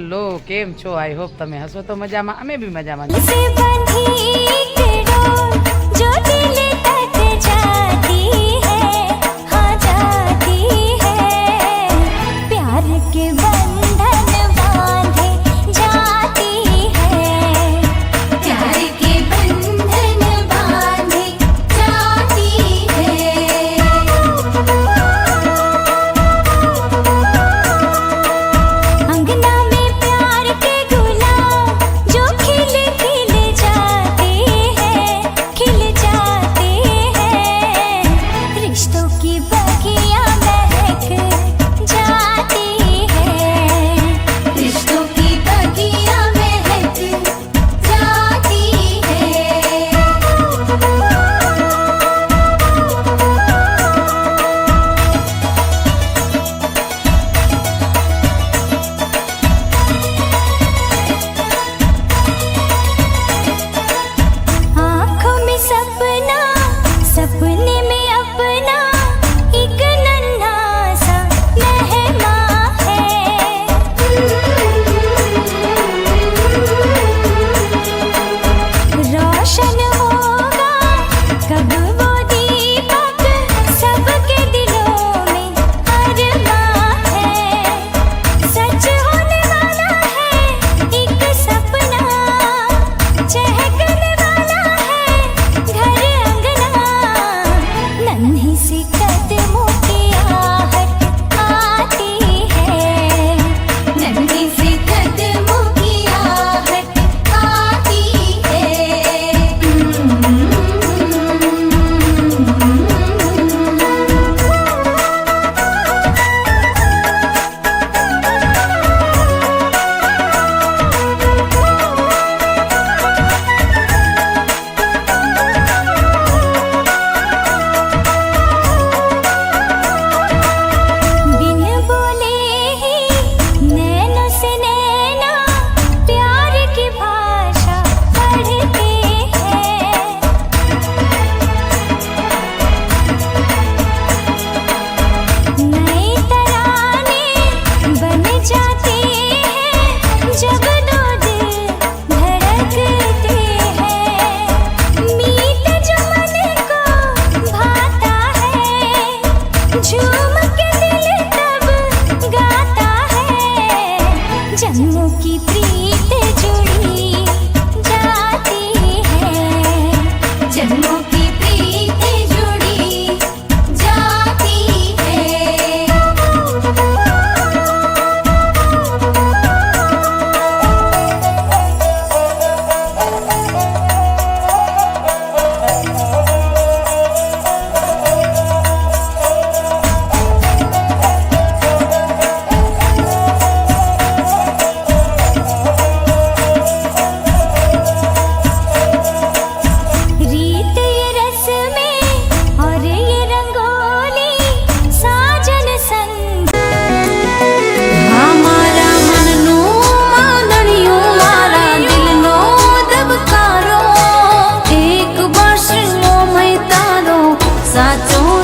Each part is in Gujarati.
હેલો કેમ છો? આઈ હોપ તમે હશો તો મજામાં. અમે બી મજામાં. સાચું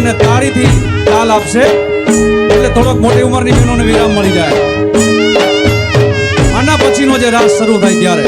અને તારીથી તાલ આપશે. એટલે થોડોક મોટી ઉંમરની બહેનોને વિરામ મળી જાય. આના પછીનો જે રાસ શરૂ થાય ત્યારે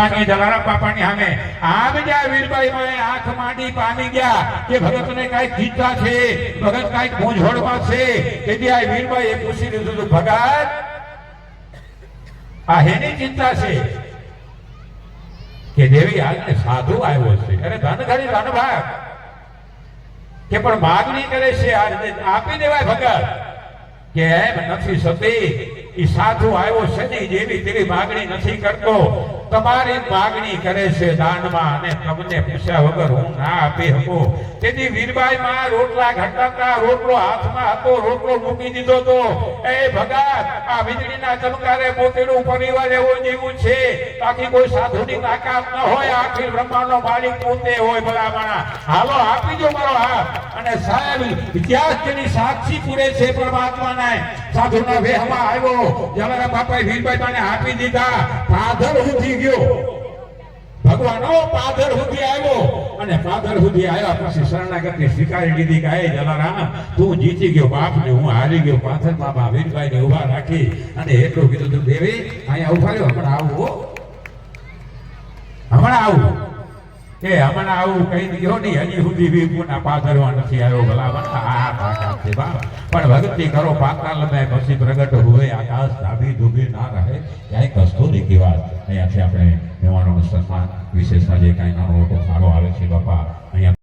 સામે જલારામ બાપાની સામે આમ જ્યાં વીરબાઈ માં આંખ માંડી પામી ગયા કે ભગતને કંઈક ચિંતા છે, ભગત કાંઈક મૂંઝવણમાં છે તેથી આ વીરબાઈ એ પૂછી લીધું હતું, ભગત, આ હેની ચિંતા છે કે દેવી આજને સાધુ આવ્યો છે. અરે ધન ઘડી ધન ભાગ. કે પણ માગણી કરે છે આ રીતે આપી દેવાય ભગત. કે એમ નથી સતી એ સાધુ આવ્યો છે ને જેવી તેવી માગણી નથી કરતો. તમારી માગણી કરે છે દાનમાં અને તમને પૂછ્યા વગર હું ના આપી શકું. તેથી વીરબાઈ માં રોટલા ઘટકતા રોટલો હાથમાં હતો, રોટલો મૂકી દીધો તો, એ ભગત, આ વીજળીના ચમકારે મોતીનું પરિવાર એવો જીવું છે. બાકી કોઈ સાધુની તાકાત ન હોય, આખી બ્રહ્માંડનો માલિક પોતે હોય ભલામણા. હાલો, આપી દો મારો હાથ. અને સાહેબ ઇતિહાસ તેની સાક્ષી પૂરે છે પરમાત્માના. સાધુના વેહમાં આવ્યો. જમારા બાપાએ વીરબાઈ માને આપી દીધા. ફાધર ઉઠી ગયો. ભગવાનો પાધર સુધી આવ્યો. અને પાદર સુધી આવ્યા પછી શરણાગતિ સ્વીકારી લીધી કે, "હે જલારામ, તું જીતી ગયો બાપ ને હું હારી ગયો. પાથર બાબા વીરભાઈ ને ઊભા રાખી અને એટલું કીધું તું, દેવી, અહીંયા ઊભા રહ્યો, હમણાં આવું. હમણાં આવું. એ હમણાં આવું કહી ગયો નહીં, હજી સુધી વિપુના પાથરવા નથી આવ્યો, ભલા ભલા આ પાકા છે બાપ પણ ભક્તિ કરો પાકા મેં પછી પ્રગટ હોય આકાશ ધાબી ધૂબી ના રહે. ક્યાંય કસ્તુરી કી વાત અહીંયાથી આપણે મહેમાનોનું સન્માન વિશેષમાં જે કાંઈ નાનો મોટો ફાળો આવે છે બાપા, અહીંયા